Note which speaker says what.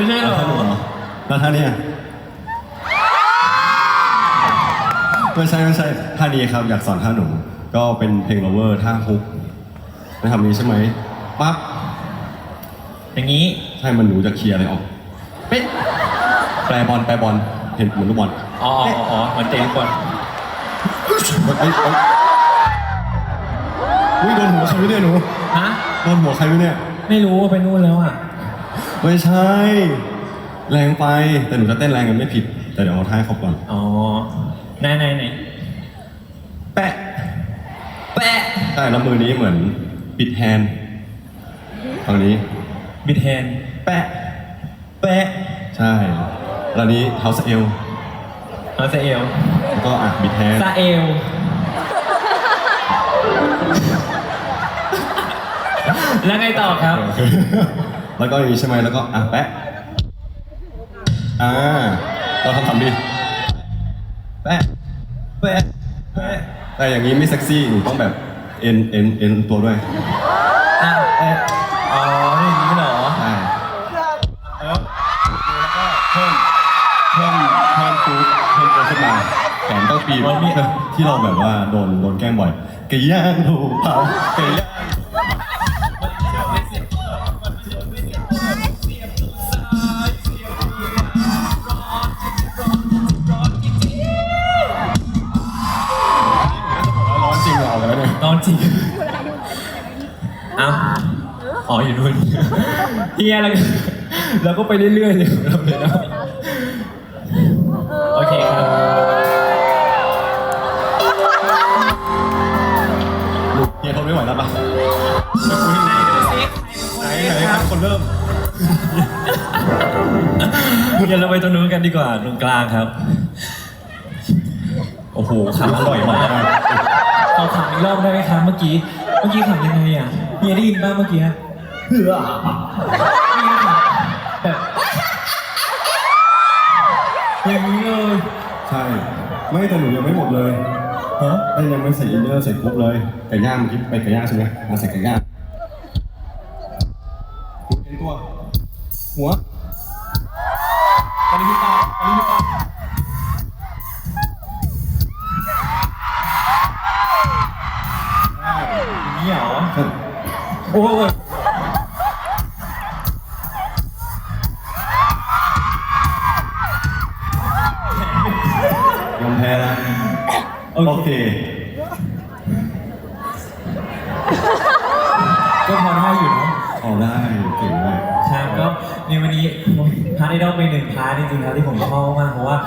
Speaker 1: ไม่ใช่เหรอ
Speaker 2: ท่าหนูเหรอ แล้วท่าเนี่ยไม่ใช่ไม่ใช่ท่านี้ครับอยากสอนท่าหนู ก็เป็นเพลง lover ท่าฮุกไปทำนี้ใช่ไหมปั๊บ
Speaker 1: อย่างนี้
Speaker 2: ใช่มันหนูจะเคลียร์อะไรออกเป๊ะแปรบอลแปรบอลเห็นเหมือนลูกบอล
Speaker 1: อ๋ออ๋ออ๋อเหมือนเตะลูกบอล
Speaker 2: เอ้ยเอ้ยอุ้ยโดนหัวใครไม่เนี่ยหนู
Speaker 1: ฮะ
Speaker 2: โดนหัวใครไม่เนี่ย
Speaker 1: ไม่รู้ว่าไปนู่นแล้วอะ
Speaker 2: ไม่ใช่ แรงไป แต่หนูจะเต้นแรงกันไม่ผิด แต่เดี๋ยวเอาท่าให้เขาก่อน
Speaker 1: อ๋อไหนไหนไหนแปะ แปะ
Speaker 2: ใช่แล้วมือนี้เหมือนปิดแฮนด์ฝั่งนี้
Speaker 1: บิดแฮนด์แปะ แปะ
Speaker 2: ใช่แล้วนี้เท้าสะเอล
Speaker 1: เอาซาเอล
Speaker 2: แล้วก็อะบิดแฮนด์
Speaker 1: ซาเอลแล้วไงต่อครับ
Speaker 2: แล้วก็อย่างนี้ใช่ไหมแล้วก็อะแปะอ่าเราทำทำดิแปะแปะแปะแต่อย่างนี้ไม่เซ็กซี่หนูต้องแบบเอ็นเอ็นเอ็นตัวด้วย
Speaker 1: อะแปะอ๋อนี่อย่างนี้เหรอ
Speaker 2: ใช่แล้วก็เพิ่มเพิ่มเพิ่มฟูดเพิ่มตัวขึ้นมาแขนต้องปีบที่เราแบบว่าโดนโดนแกล้งบ่อยไก่ย่างถูกเผาไก่ย่าง จริงเอ้า
Speaker 1: อ๋ออยู่นู่นเฮียแล้วก็เราก็ไปเรื่อยๆเลยของเราเลยเนาะโอเคครับ
Speaker 2: ลูกเฮียทนไม่ไหวแล้วปะไหนไหนครับคนเริ่ม
Speaker 1: เดี๋ยวเราไปตรงนู้นกันดีกว่าตรงกลางครับ โอ้โหขำอร่อยมาก ขอขำอีกรอบได้ไหมครับเมื่อกี้ เมื่อกี้ขำยังไงอะเฮียได้ยินบ้างเมื่อกี้เหือเฮียขำแบบอย่างนี้เลย
Speaker 2: ใช่ ไม่แต่หนูยังไม่หมดเลย
Speaker 1: ฮะ
Speaker 2: แต่ยังไม่ใส่อินเนอร์ใส่กรุ๊ปเลยไก่ย่างเมื่อกี้ไปไก่ย่างใช่ไหมมาใส่ไก่ย่างคุณเอ็นตัว หัวอันนี้คือตาอันนี้คือตา
Speaker 1: โอ้ย
Speaker 2: ยอมแพ้แล้ว
Speaker 1: โอ
Speaker 2: โอ
Speaker 1: เค
Speaker 2: เค
Speaker 1: ก็พอได้อยู่เนาะ
Speaker 2: เอาได้เก่งมาก
Speaker 1: ครับก็ในวันนี้พาร์ทไอดอลไปหนึ่งพาร์ทจริงๆครับที่ผมชอบมากเพราะว่า